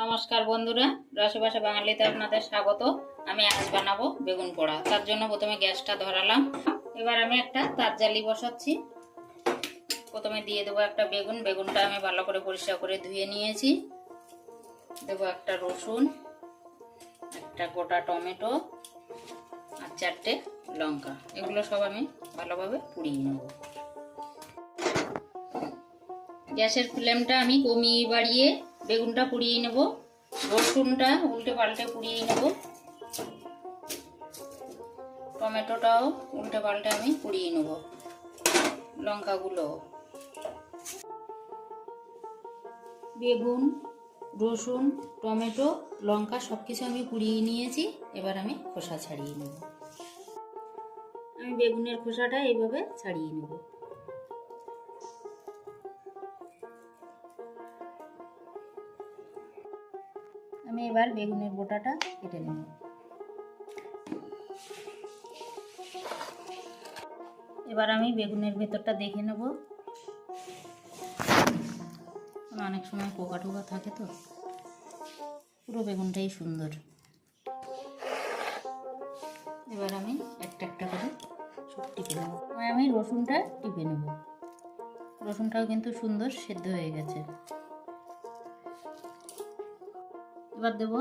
নমস্কার বন্ধুরা, রসবাসা বাঙালিতে আপনাদের স্বাগত। আমি আজ বানাবো বেগুন পোড়া। তার জন্য প্রথমে গ্যাসটা ধরালাম। এবার আমি একটা তার জালি বসাচ্ছি। প্রথমে দিয়ে দেবো একটা বেগুন। বেগুনটা আমি ভালো করে পরিষ্কার করে ধুয়ে নিয়েছি। দেবো একটা রসুন, একটা গোটা টমেটো আর চারটে লঙ্কা। এগুলো সব আমি ভালোভাবে পুড়িয়ে নেব। গ্যাসের ফ্লেমটা আমি কমিয়ে বাড়িয়ে বেগুনটা পুড়িয়ে নেব, রসুনটা উল্টে পাল্টে পুড়িয়ে নেব, টমেটোটাও উল্টে পাল্টে আমি পুড়িয়ে নেব, লঙ্কাগুলো। বেগুন, রসুন, টমেটো, লঙ্কা সব কিছু আমি পুড়িয়ে নিয়েছি, এবার আমি খোসা ছাড়িয়ে নেব। আমি বেগুনের খোসাটা এইভাবে ছাড়িয়ে নেব। আমি এবার বেগুনের গোটাটা কেটে নেব। এবার আমি বেগুনের ভেতরটা দেখে নেব। অনেক সময় পোকা টোকা থাকে তো। পুরো বেগুনটাই সুন্দর। এবার আমি একটা একটা করে সব টিপে নেব। আমি রসুনটা টিপে নেব। রসুনটাও কিন্তু সুন্দর সেদ্ধ হয়ে গেছে। এবার দেব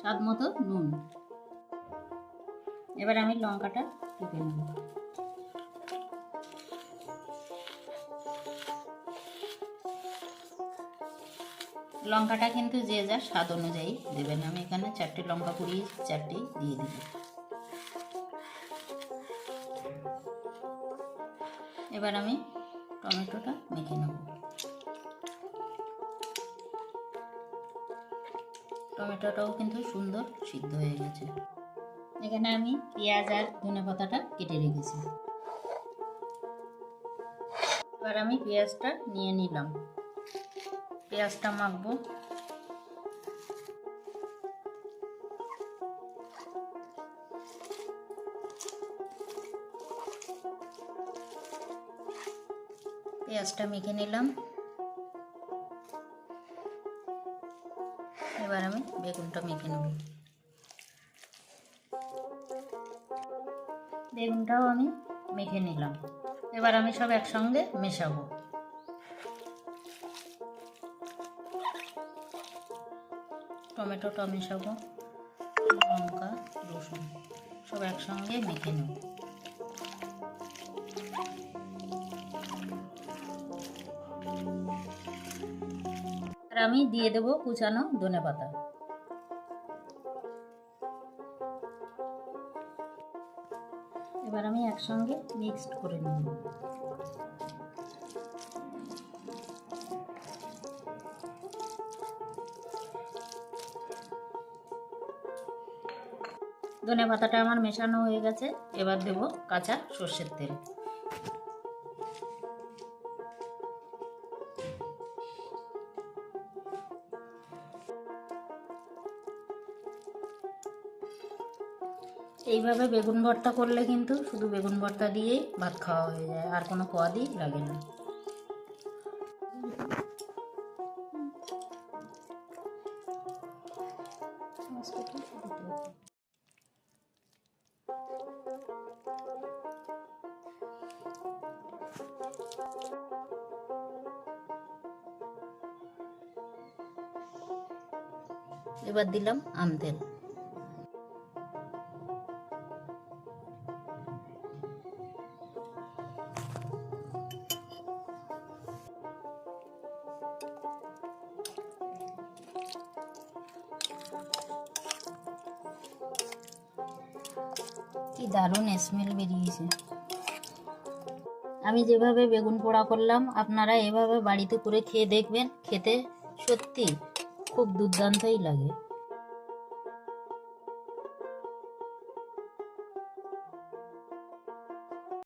স্বাদ মতো নুন। এবার আমি লঙ্কাটা টিপে নেব। লঙ্কাটা কিন্তু যে যার স্বাদ অনুযায়ী দেবেন। আমি এখানে চারটে লঙ্কা পুড়িয়ে চারটেই দিয়ে দিব। এবার আমি টমেটোটা মেখে নেব। টমেটোটাও কিন্তু সুন্দর সিদ্ধ হয়ে গেছে। এখানে আমি পেঁয়াজ আর ধনে পাতাটা কেটে রেখেছি। এবার আমি পেঁয়াজটা নিয়ে নিলাম। পেঁয়াজটা মাখবো। পেঁয়াজটা মেখে নিলাম। এবার আমি বেগুনটা মেখে নেব। বেগুনটাও আমি মেখে নিলাম। এবার আমি সব একসঙ্গে মেশাবো। টমেটোটা মেশাবো, লঙ্কা, রসুন, সব একসঙ্গে মেখে নেব। আর আমি দিয়ে দেবো কুচানো ধনে পাতা। এবার আমি একসঙ্গে মিক্সড করে নেব। ধনে পাতাটা আমার মেশানো হয়ে গেছে। এবার দেব কাঁচা সর্ষের তেল। এইভাবে বেগুন ভর্তা করলে কিন্তু শুধু বেগুন ভর্তা দিয়েই ভাত খাওয়া হয়ে যায়, আর কোনো পদই লাগে না। এবার দিলাম আম তেল। দারুণ স্মেল বেরিয়েছে। আমি যেভাবে বেগুন পোড়া করলাম, আপনারা এভাবে বাড়িতে করে খেয়ে দেখবেন, খেতে সত্যি খুব দুর্দান্তই লাগে।